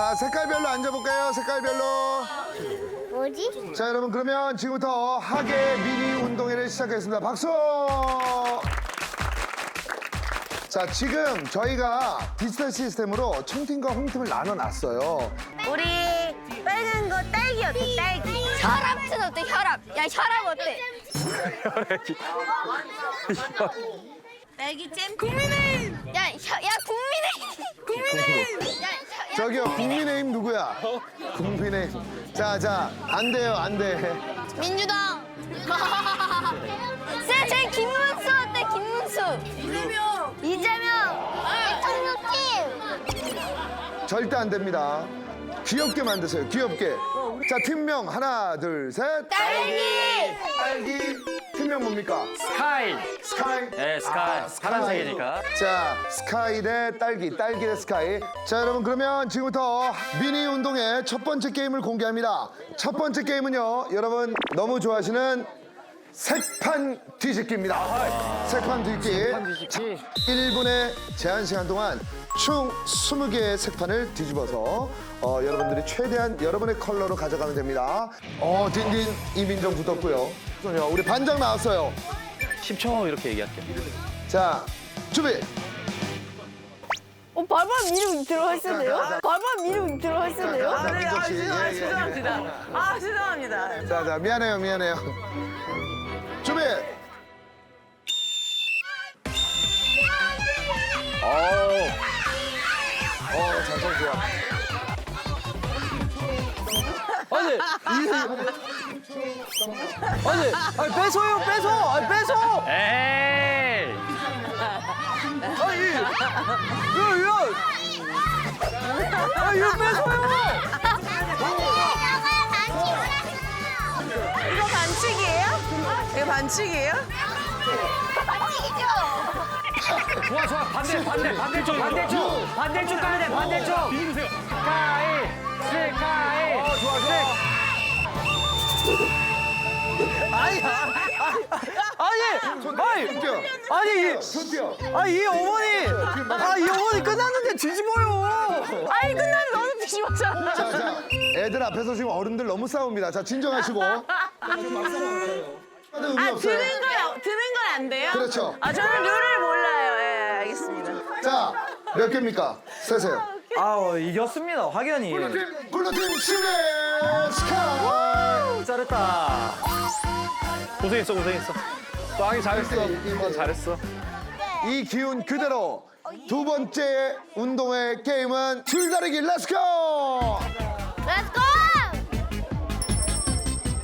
자, 색깔별로 앉아볼까요? 색깔별로. 뭐지? 자, 여러분, 그러면 지금부터 하계 미니 운동회를 시작하겠습니다. 박수! 자, 지금 저희가 디지털 시스템으로 청팀과 홍팀을 나눠 놨어요. 우리 빨간 거 딸기 어때? 딸기. 혈압은 어때? 혈압. 야 혈압 어때? 딸기 잼. 국민의힘. 야, 혀, 야 국민의 국민의. 야, 저기요, 국민의힘 누구야? 국민의힘. 자, 자, 안 돼요, 안 돼. 민주당. 쌤, 제 김문수 어때? 김문수. 이재명. 이재명. 대통령 팀. 절대 안 됩니다. 귀엽게 만드세요, 귀엽게. 자, 팀명 하나, 둘, 셋. 딸기. 딸기. 팀명 뭡니까? 스카이. 스카이. 네, 스카이. 파란색이니까. 자, 스카이 대 딸기, 딸기 대 스카이. 자, 여러분, 그러면 지금부터 미니 운동의 첫 번째 게임을 공개합니다. 첫 번째 게임은요, 여러분 너무 좋아하시는 색판 뒤집기입니다. 색판 뒤집기. 뒤집기. 1분의 제한 시간 동안 총 20개의 색판을 뒤집어서 어, 여러분들이 최대한 여러분의 컬러로 가져가면 됩니다. 어, 딘딘 이민정 붙었고요. 그럼요, 우리 반장 나왔어요. 10초 이렇게 얘기할게요. 자, 준비. 어, 발발 미루 들어가 있었네요. 발발 미루 들어가 있었네요. 자, 민정 씨. 예, 예. 죄송합니다. 아 죄송합니다. 자, 자, 미안해요, 미안해요. 준비. 아니, 이, 아니, 아니 뺏어요, 뺏어, 아니 뺏어. 에이. 아니, 이거, 이거, 아 이거 뺏어요. 이거 반칙이에요? 이거 반칙이에요? 좋아, 좋아. 반대, 반대, 반대쪽, 반대쪽. 반대쪽 가야 돼, 반대쪽. 비주세요. 스카이. 스카이. 어, 좋아, 좋아. 아니, 아니, 아니. 아니, 이, 손 뛰어. 아니 이 어머니, 아이 어머니 끝났는데 뒤집어요. 아니 끝나면 너무 뒤집었잖아. 자, 자. 애들 앞에서 지금 어른들 너무 싸웁니다. 자, 진정하시고. 아. 드는 거 드는 건 안 돼요? 그렇죠. 아 저는 룰을 알겠습니다. 자, 몇 개입니까? 세세요. 아 이겼습니다, 확연히. 꿀팀, 꿀팀 승리! 스카이! 잘했다. 고생했어, 고생했어. 빵이 잘했어. 어, 잘했어. 이 기운 그대로 두 번째 운동회 게임은 줄다리기 렛츠고! Let's go.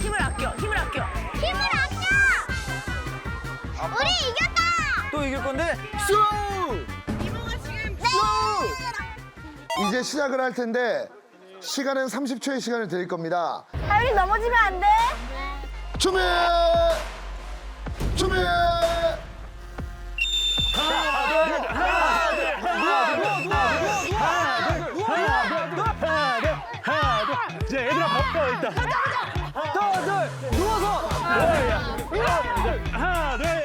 힘을 아껴. 힘을 아껴. 힘을 아껴. 우리 이겼다. 또 이길 건데, 슈! 네. 이제 시작을 할 텐데 시간은 30초의 시간을 드릴 겁니다. 아, 우리 넘어지면 안 돼. 준비! 준비! 이제 얘들아 바꿔 일단. 하나, 둘, 누워서. 하나, 둘,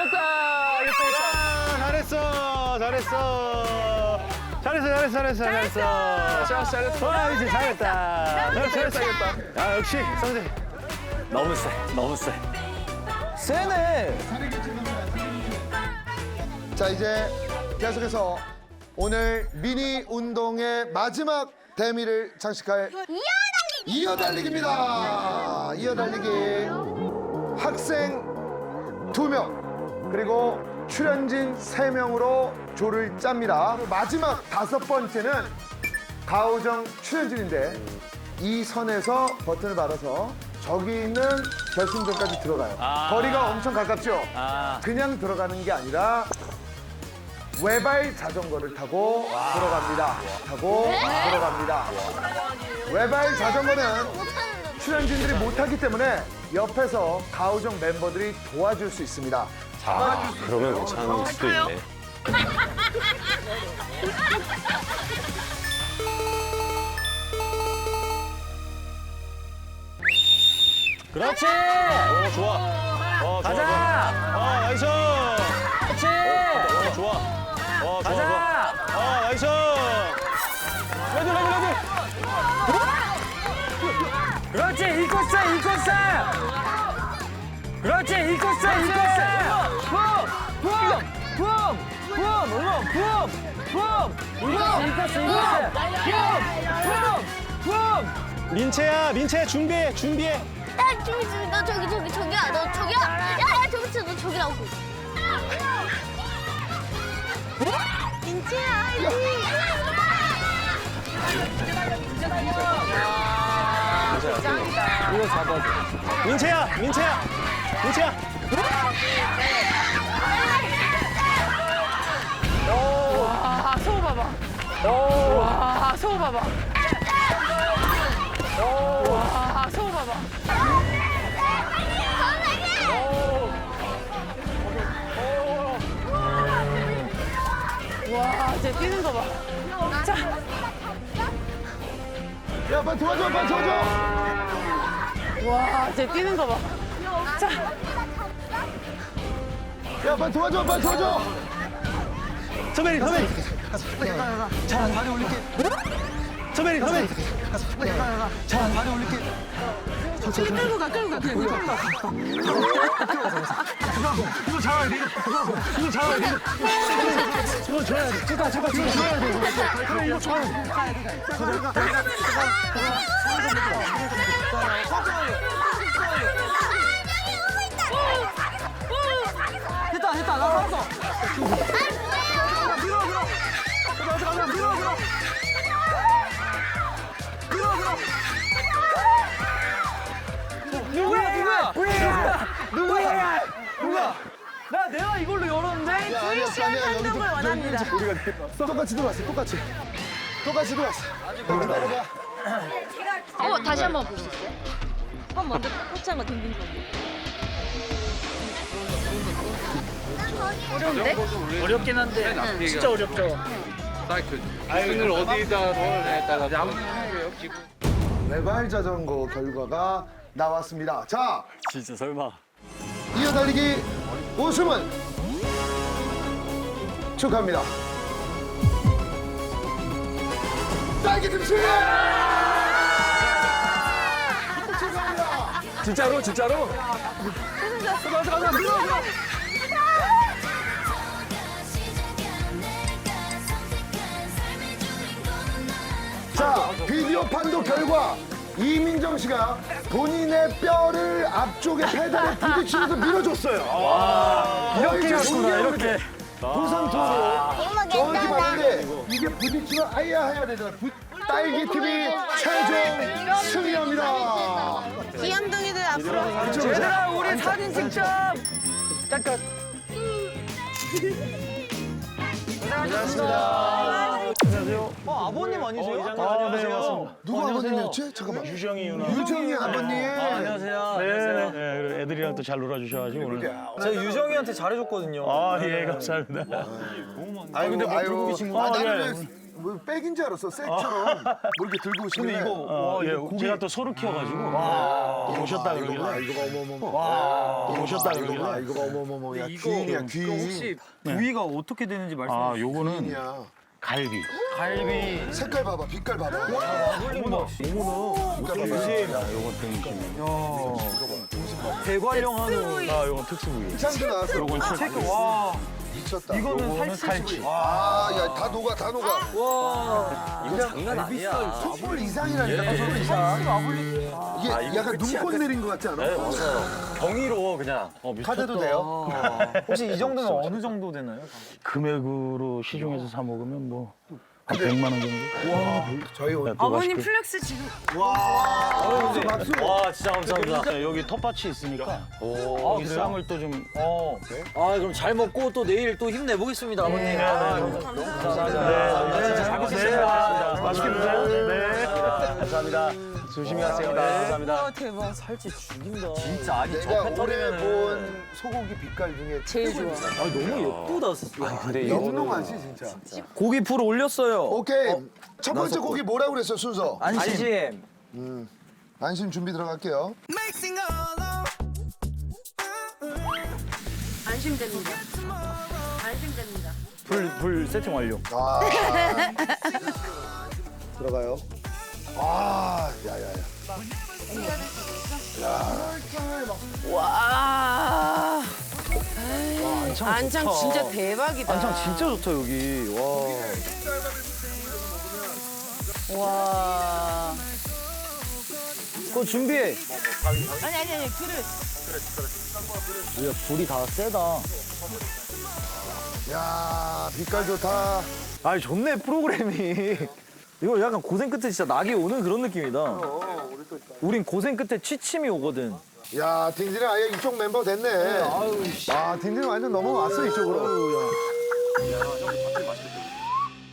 이겼다. 잘했어, 잘했어. 잘했어, 잘했어, 잘했어. 아, 이제 잘했다. 잘했어, 잘했다. 아, 역시, 성재. 너무 세, 너무 세. 세네. 자 이제 계속해서 오늘 미니 운동의 마지막 대미를 장식할 이어 달리기입니다. 이어 달리기 학생 두 명 그리고 출연진 세 명으로 조를 짭니다. 마지막 다섯 번째는 가오정 출연진인데 이 선에서 버튼을 받아서 저기 있는 결승전까지 들어가요. 아. 거리가 엄청 가깝죠? 아. 그냥 들어가는 게 아니라 외발 자전거를 타고 들어갑니다. 타고 들어갑니다. 외발 자전거는 출연진들이 못하기 때문에 옆에서 가우정 멤버들이 도와줄 수 있습니다. 아, 그러면 괜찮을 수도 있네. 그렇지. 어, 좋아. 어, 좋아. 가자. 아, 나이스. 그렇지. 어, 좋아. 어, 좋아. 가자. 아, 나이스. 레디, 레디, 레디. 그렇지 이 코스 이 코스 그렇지 이 코스 이 코스 붐붐붐붐 응원 붐붐 이코스 이 코스 이코스 붐붐붐 민채야, 민채 준비해, 준비해. 야 저기 저기 너 저기 저기 저기야 너 저기야 야야 저기 있어 너 저기라고 민채야, 민채야, 민채야. 아, 소우 봐봐. 와, 소우 봐봐. 와, 소우 봐봐. 뛰는 거 봐. 자, 야, 빨리 도와줘, 빨리 도와줘. 와, 쟤 뛰는 거 봐. 자, 야, 빨리 도와줘, 빨리 도와줘. 서베리, 서베리. 자 다리 올릴게 서베리, 서베리. 자 다리 올릴게 끌고 가, 끌고 가, 끌고 가. 이거 잡아야 돼. 이거 잡아야 돼. 이거 줘야 돼. 잠깐, 잠깐, 이거 줘야 돼. 그래, 이거 줘야 돼. 여기 좀- 원합니다. 똑같이 들어왔어, 똑같이. 똑같이 들어왔어. 기다려봐. 어 다시 한번 볼 수 있어요? 한 먼저 코치 한 거 딩딩 거. 어려운데? 어렵긴 한데 진짜 어렵죠 아이를 어디다 넣어야겠다가 외발 자전거 결과가 나왔습니다. 자, 진짜 설마. 이어 달리기 우승은 축하합니다. 딸기팀 승리! 축하합니다. 진짜로, 진짜로? 자, 비디오 판도 결과 이민정 씨가 본인의 뼈를 앞쪽에 페달에 부딪히면서 밀어줬어요. 이렇게 했구나, 이렇게. 부상투로 정확히 봤는데 이게 부딪히면 아야 해야 되잖아. 부- 딸기 팀이 최종 승리합니다. 귀염둥이들 앞으로. 얘들아 우리 사진 찍자. 잠깐 어 아버님 아니세요? 아, 네, 맞습니다. 누구 아버님이었지? 잠깐만. 유정이 누나. 유정이 아버님. 안녕하세요 네, 네, 그리고 애들이랑 또 잘 놀아주셔가지고 오늘. 제가 유정이한테 잘해줬거든요 아, 예, 감사합니다. 아유, 근데 뭐 들고 계신 거? 아, 어, 나는 뭐 백인 줄 알았어. 색처럼 뭐 이렇게 들고 오시길래. 어, 예, 제가 또 소를 키워가지고 또 오셨다 이거 봐, 그러길래 이거 봐, 어머머머. 와, 오셨다 이거 봐, 그러길래 이거 봐, 어머머머. 야, 귀인이야, 귀인. 혹시 부위가 어떻게 되는지 말씀 아, 요거는 귀인이야. 갈비. 갈비 색깔 봐봐, 빛깔 봐봐. 어머나. 요건 등심. 대관령하는 아, 요건 특수 부위. 향도 나왔어. 요건 책. 체크 와 미쳤다. 이거는 살치 아, 야, 다 녹아, 다 녹아. 이거 장난 아니야 숯불 이상이라니까, 숯불 이상. 이게 약간 눈꽃 내린 것 같지 않아? 경위로 그냥. 어, 미쳤다. 카드도 돼요? 혹시 이 정도면 어느 정도 되나요? 금액으로 시중에서 사 먹으면 뭐 한 100만 원 정도? 저희 오늘 아버님 플렉스 지금 와 진짜 감사합니다. 여기 텃밭이 있으니까 여기 쌈을 또 좀. 어. 아 그럼 잘 먹고 또 내일 또 힘내 보겠습니다 아버님. 네, 아, 감사합니다. 네, 잘 먹겠습니다. 맛있게 드세요. 네. 감사합니다. 조심히 가세요. 네. 감사합니다. 대박. 살찌 죽인다. 진짜 아니 내가 저패 올해 터리면은 본 소고기 빛깔 중에 제일 좋아. 아 너무 예쁘다. 야, 근데 영롱하지 진짜. 고기 풀 올렸어요. 오케이. 첫 번째 곡이 뭐라 고 그랬어 순서? 안심. 안심 준비 들어갈게요. 안심됩니다. 안심됩니다. 불, 불 세팅 완료. 아. 들어가요. 아, 야야야. 와. 안창, 안창 좋다. 진짜 대박이다. 안창 진짜 좋다 여기. 와. 와. 그거 준비해. 아니 아니 아니 그릇. 야 불이 다 세다. 야, 빛깔 좋다. 아니 좋네 프로그램이. 이거 약간 고생 끝에 진짜 낙이 오는 그런 느낌이다. 우린 고생 끝에 취침이 오거든. 야, 딘딘은 아예 이쪽 멤버 됐네. 아, 딘딘은 완전 넘어왔어 이쪽으로.